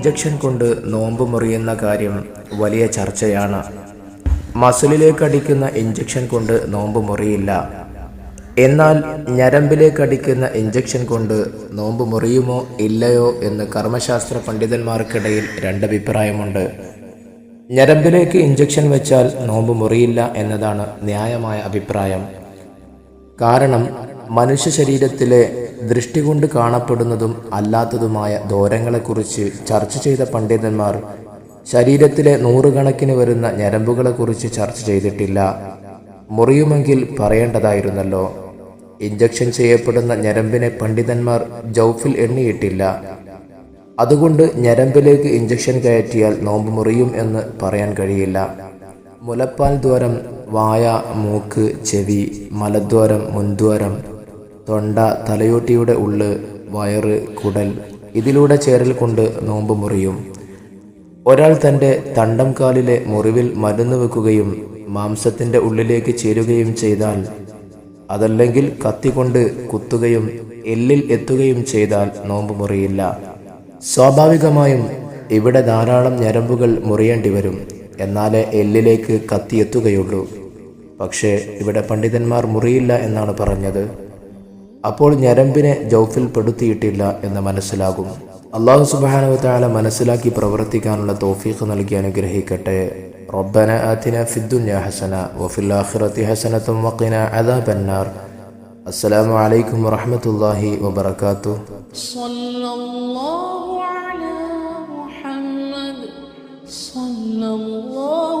Injection കൊണ്ട് നോമ്പ് മുറിയുന്ന കാര്യം വലിയ ചർച്ചയാണ്. മസിലിലേക്ക് അടിക്കുന്ന ഇഞ്ചക്ഷൻ കൊണ്ട് നോമ്പ് മുറിയില്ല. എന്നാൽ ഞരമ്പിലേക്ക് അടിക്കുന്ന ഇഞ്ചക്ഷൻ കൊണ്ട് നോമ്പ് മുറിയുമോ ഇല്ലയോ എന്ന് കർമ്മശാസ്ത്ര പണ്ഡിതന്മാർക്കിടയിൽ രണ്ടഭിപ്രായമുണ്ട് ഞരമ്പിലേക്ക് ഇഞ്ചക്ഷൻ വെച്ചാൽ നോമ്പ് മുറിയില്ല എന്നതാണ് ന്യായമായ അഭിപ്രായം. കാരണം മനുഷ്യ ശരീരത്തിലെ ദൃഷ്ടി കൊണ്ട് കാണപ്പെടുന്നതും അല്ലാത്തതുമായ ദോരങ്ങളെക്കുറിച്ച് ചർച്ച ചെയ്ത പണ്ഡിതന്മാർ ശരീരത്തിലെ നൂറുകണക്കിന് വരുന്ന ഞരമ്പുകളെക്കുറിച്ച് ചർച്ച ചെയ്തിട്ടില്ല. മുറിയുമെങ്കിൽ പറയേണ്ടതായിരുന്നല്ലോ. ഇഞ്ചക്ഷൻ ചെയ്യപ്പെടുന്ന ഞരമ്പിനെ പണ്ഡിതന്മാർ ജൗഫിൽ എണ്ണിയിട്ടില്ല. അതുകൊണ്ട് ഞരമ്പിലേക്ക് ഇഞ്ചക്ഷൻ കയറ്റിയാൽ നോമ്പ് മുറിയും എന്ന് പറയാൻ കഴിയില്ല. മുലപ്പാൽ ദ്വാരം വായ മൂക്ക് ചെവി മലദ്വാരം മുൻദ്വാരം തൊണ്ട തലയോട്ടിയുടെ ഉള്ള് വയറ് കുടൽ ഇതിലൂടെ ചേരൽ കൊണ്ട് നോമ്പ് മുറിയും. ഒരാൾ തന്റെ തണ്ടം കാലിലെ മുറിവിൽ മരുന്ന് വെക്കുകയും മാംസത്തിന്റെ ഉള്ളിലേക്ക് ചേരുകയും ചെയ്താൽ അതല്ലെങ്കിൽ കത്തിക്കൊണ്ട് കുത്തുകയും എല്ലിൽ എത്തുകയും ചെയ്താൽ നോമ്പ് മുറിയില്ല. സ്വാഭാവികമായും ഇവിടെ ധാരാളം ഞരമ്പുകൾ മുറിയേണ്ടി വരും. എന്നാലേ എല്ലിലേക്ക് കത്തിയെത്തുകയുള്ളൂ പക്ഷേ ഇവിടെ പണ്ഡിതന്മാർ മുറിയില്ല എന്നാണ് പറഞ്ഞത്. അപ്പോൾ ഞരമ്പിനെ ജൗഫിൽ പെടുത്തിയിട്ടില്ല എന്ന് മനസ്സിലാകും. അള്ളാഹു സുബാനവത്തായ മനസ്സിലാക്കി പ്രവർത്തിക്കാനുള്ള തോഫീഖ് നൽകി അനുഗ്രഹിക്കട്ടെ. റബ്ബന ആതിന ഫിദ്ദുന്യ ഹസന വഫിൽ ആഖിറത്തി ഹസനത്തും വഖിന അദാബന്നാർ. അസ്സലാമു അലൈക്കും വറഹ്മത്തുള്ളാഹി വബറകാതുഹു സ്വല്ലല്ലാഹു അലാ മുഹമ്മദ് സ്വല്ലല്ലാഹു